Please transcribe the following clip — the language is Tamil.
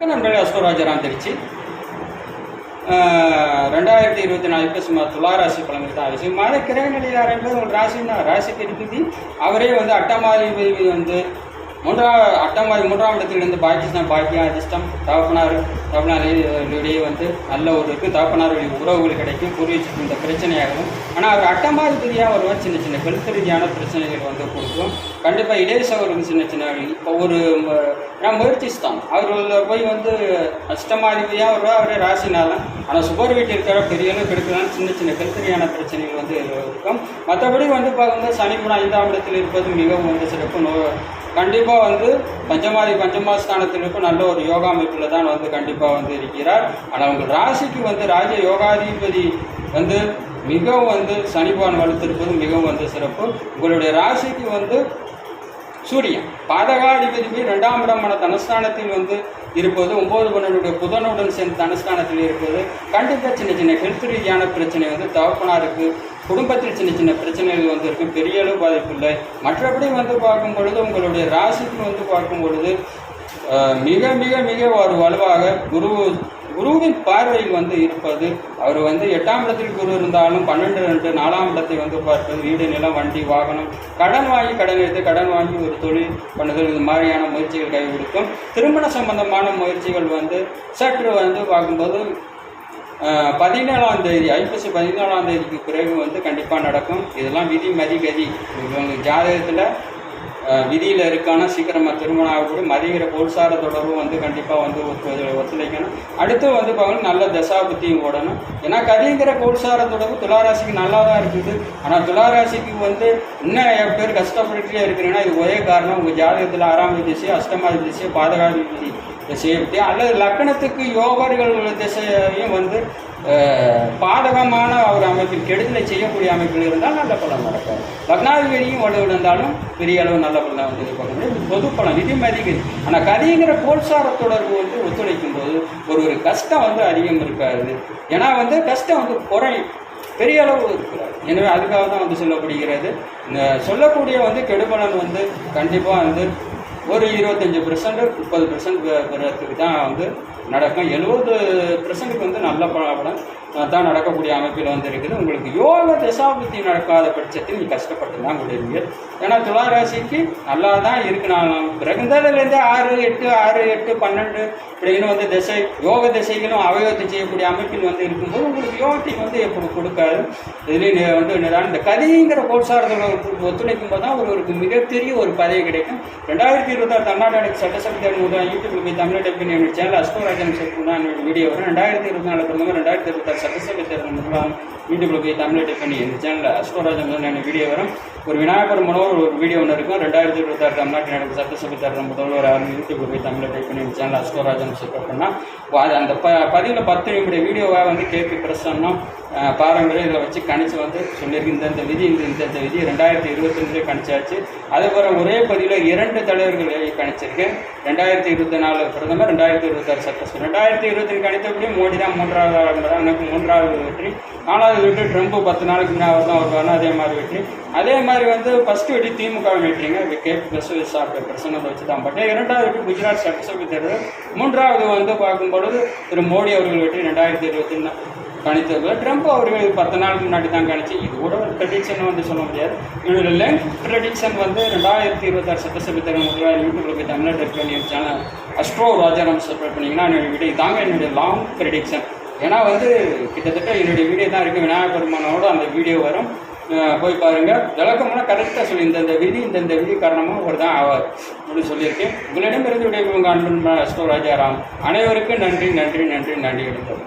நண்பர்கள் அஸ்வராஜராம் திருச்சி ரெண்டாயிரத்தி இருபத்தி நாலு இப்போ சுமார் துளாராசி பழங்கள் தான். விஷயம் மழை கிரகநிலையில் என்பது ஒரு ராசின்னா ராசிக்கு இருக்குது அவரே வந்து அட்டமாதிபதி வந்து மூன்றாம் மாதிரி மூன்றாம் இடத்திலிருந்து பாகிஸ்தான் பாக்கியம் அதிர்ஷ்டம் தகப்பனார் தகப்பனாரிடையே வந்து நல்ல ஒரு இருக்குது தகப்பனாருடைய உறவுகள் கிடைக்கும். பூர்வீகத்துக்கு இந்த பிரச்சனையாகும் ஆனால் அவர் அட்டமாதிபதியாக வருவார் சின்ன சின்ன ஹெல்த் ரீதியான பிரச்சனைகள் வந்து கொடுக்கும். கண்டிப்பாக இடையசவருக்கு சின்ன சின்ன இப்போ ஒரு நான் முயற்சித்தான் அவர்கள் போய் வந்து அஷ்டமாதிபதியாக வருவா அவரே ராசினாலும் ஆனால் சுகர் வீட்டில் இருக்கிற பெரிய அளவுக்கு சின்ன சின்ன கழுத்தறியான பிரச்சனைகள் வந்து இருக்கும். மற்றபடி வந்து பார்க்கும்போது சனி ஐந்தாம் இடத்தில் இருப்பது மிகவும் வந்து சிறப்பு நோ கண்டிப்பாக வந்து பஞ்சமாதி பஞ்சமாஸ்தானத்திற்கும் நல்ல ஒரு யோகா அமைப்பில் தான் வந்து கண்டிப்பாக வந்து இருக்கிறார். ஆனால் உங்கள் ராசிக்கு வந்து ராஜ யோகாதிபதி வந்து மிகவும் வந்து சனிபான் வலுத்திருப்பது மிகவும் வந்து சிறப்பு. உங்களுடைய ராசிக்கு வந்து சூரியன். பாதகாதிபதி ரெண்டாம் இடமான தனஸ்தானத்தில் வந்து இருப்பது ஒன்பது பன்னெண்டுடைய புதனுடன் சேர்ந்து அனுஷ்டானத்தில் இருப்பது. கண்டிப்பாக சின்ன சின்ன ஹெல்த் ரீதியான பிரச்சனை வந்து தகப்பனாருக்கு குடும்பத்தில் சின்ன சின்ன பிரச்சனைகள் வந்து இருக்கும் பெரிய அளவு பாதிப்பு இல்லை. மற்றபடி வந்து பார்க்கும் பொழுது உங்களுடைய ராசிக்கு வந்து பார்க்கும் பொழுது மிக மிக மிக ஒரு வலுவாக குரு குருவின் பார்வையில் வந்து இருப்பது அவர் வந்து எட்டாம் இடத்தில் குரு இருந்தாலும் பன்னெண்டு ரெண்டு நாலாம் இடத்தை வந்து பார்ப்பது வீடு நிலம் வண்டி வாகனம் கடன் வாங்கி கடன் எடுத்து கடன் வாங்கி ஒரு தொழில் பண்ணுதல் இது மாதிரியான முயற்சிகள் கை கொடுக்கும் திருமண சம்பந்தமான முயற்சிகள் வந்து சற்று வந்து பார்க்கும்போது பதினேழாம் தேதி ஐப்பசி பதினேழாம் தேதிக்கு பிறகு வந்து கண்டிப்பாக நடக்கும். இதெல்லாம் விதி மதி கதி. இவங்க ஜாதகத்தில் விதியில் இருக்கான? சீக்கிரமாக திருமணம் ஆகக்கூடிய மதிகிற பொருள்சார தொடர்பும் வந்து கண்டிப்பாக வந்து ஒத்து ஒத்துழைக்கணும். அடுத்து வந்து பார்த்தீங்கன்னா நல்ல தசாபுத்தியும் ஓடணும். ஏன்னா கதிங்கிற பொருள்சார தொடர்பு துளாராசிக்கு நல்லா தான் இருக்குது. ஆனால் துளாராசிக்கு வந்து இன்னும் என் பேர் கஷ்டப்பட்டுட்டே இருக்கிறீங்கன்னா இது ஒரே காரணம். உங்கள் ஜாதகத்தில் ஆறாம் திசை அஷ்டமாதி திசை பாதகாதி திசையை அல்லது லக்கணத்துக்கு யோகர்கள் திசையையும் வந்து பாதகமான ஒரு அமைப்பில் கெடுதலை செய்யக்கூடிய அமைப்பில் இருந்தால் நல்ல பலன் நடக்கும் லக்னாதிபதியும் வலுவிழந்தாலும் இருந்தாலும் பெரிய அளவு நல்ல பலன் வந்து முடியும் பொது பணம் நிதி மதிக்குது ஆனால் கதிங்கிற போல்சார தொடர்பு வந்து ஒத்துழைக்கும் போது ஒரு ஒரு கஷ்டம் வந்து அதிகம் இருக்காது. ஏன்னா வந்து கஷ்டம் வந்து குறை பெரிய அளவு இருக்கிறார். எனவே அதுக்காக தான் வந்து சொல்லப்படுகிறது. இந்த சொல்லக்கூடிய வந்து கெடுபலன் வந்து கண்டிப்பாக வந்து ஒரு இருபத்தஞ்சி பெர்சன்ட் முப்பது பெர்சன்ட் பெறத்துக்கு தான் வந்து நடக்கும். எழுபது பெர்சன்ட்டுக்கு வந்து நல்ல பலன். தான் நடக்கக்கூடிய அமைப்பில் வந்து இருக்குது உங்களுக்கு யோக தசாபுத்தி நடக்காத பட்சத்தில் நீ கஷ்டப்பட்டு தான் விடுவீங்க ஏன்னா துளாராசிக்கு நல்லா தான் இருக்கு நான் பிறகுந்ததுலேருந்து ஆறு எட்டு ஆறு எட்டு பன்னெண்டு இப்படின்னு வந்து திசை யோக திசைகளும் அவயோகத்தை செய்யக்கூடிய அமைப்பில் வந்து இருக்கும்போது உங்களுக்கு யோகத்தை வந்து எப்படி கொடுக்காது. இதுலேயும் வந்து நிதானம் இந்த கதைங்கிற கோட்சாரத்தில் ஒத்துழைக்கும் போது தான் ஒருவருக்கு மிகப்பெரிய ஒரு பதவி கிடைக்கும். ரெண்டாயிரத்தி இருபத்தாறு தமிழ்நாடு சட்டசபை தேர்தல் யூடியூப்பில் போய் தமிழ் டெப்பின் சேனல் அஸ்கோராஜன் சேர்த்து வீடியோ வரும். ரெண்டாயிரத்தி இருபத்தி நாலு பிரதமர் ரெண்டாயிரத்தி இருபத்தாறு சட்டசபை தேர்தல் முதலாம் யூடியூப்ல போய் தமிழ் பண்ணி இந்த சேனலில் அஸ்கோராஜன் முதல் வீடியோ வரும் ஒரு விநாயகர் மூலம் ஒரு வீடியோ ஒன்று இருக்கும் ரெண்டாயிரத்தி இருபத்தாறு தமிழ்நாட்டில் நடக்கும் சட்டசபை தேர்தல் முதல்வர் யாரும் யூடியூப்ல போய் தமிழ் டைப் பண்ணி சேனல் அஸ்கோராஜன் சப்போர்ட் பண்ணால் அது அந்த ப பதிவில் பத்து நிமிட வீடியோவை வந்து கேபி பிரசன்னா பாரம்பரியம் இதில் வச்சு கணிச்சு வந்து சொல்லியிருக்கு. இந்தந்த விதி இந்த இந்தந்த விதி ரெண்டாயிரத்தி இருபத்தஞ்சிலே கணிச்சாச்சு. அதுக்கப்புறம் ஒரே பதிவில் இரண்டு தலைவர்களை கணிச்சிருக்கேன் ரெண்டாயிரத்தி இருபத்தி நாலு பிரதமர் ரெண்டாயிரத்தி இருபத்தாறு சட்டசபை. ரெண்டாயிரத்தி இருபத்தி கணித்தபடி மோடி தான் மூன்றாவது ஆளுநர் எனக்கு மூன்றாவது வெற்றி. நாலாவது வெற்றி ட்ரம்ப் பத்து நாளைக்கு முன்னாடி தான் வருவாங்க அதே மாதிரி வெற்றி. அதே மாதிரி வந்து ஃபஸ்ட்டு வெற்றி திமுக வெற்றிங்க. கே பஸ் சாப்பிட்ட பிரச்சனை வச்சு தான். பட்டேன் இரண்டாவது வெற்றி குஜராத் சட்டசபை தேர்தல் மூன்றாவது வந்து பார்க்கும்பொழுது திரு மோடி அவர்கள் வெற்றி ரெண்டாயிரத்தி இருபத்தி கணித்தது ட்ரம்ப் அவர்கள் பத்து நாளுக்கு முன்னாடி தான் கணிச்சு இது கூட ஒரு ப்ரெடிக்ஷன் வந்து சொல்ல முடியாது. என்னோட லென்த் ப்ரெடிக்ஷன் வந்து ரெண்டாயிரத்தி இருபத்தாறு சட்டசபை தேர்தல் முதல்வர் யூடியூப்ல போய் தமிழ் பண்ணி சேனல் அஸ்ட்ரோ ராஜாராம் சப்ஸ்கிரைப் பண்ணிங்கன்னா என்னுடைய வீடியோ தாங்க என்னுடைய லாங் ப்ரெடிக்ஷன் ஏன்னா வந்து கிட்டத்தட்ட என்னுடைய வீடியோ தான் இருக்குது விநாயகர் பெருமானோட அந்த வீடியோ வரும். போய் பாருங்கள் விளக்கம்னா கரெக்டாக சொல்லி இந்தந்த விதி இந்தந்த விதி காரணமாக ஒரு தான் ஆவார் அப்படின்னு சொல்லியிருக்கேன். உங்களிடமிருந்து விடைபெறும் அன்பன் அஸ்டோ ராஜாராம் அனைவருக்கும் நன்றி நன்றி நன்றி நன்றி. எடுத்தது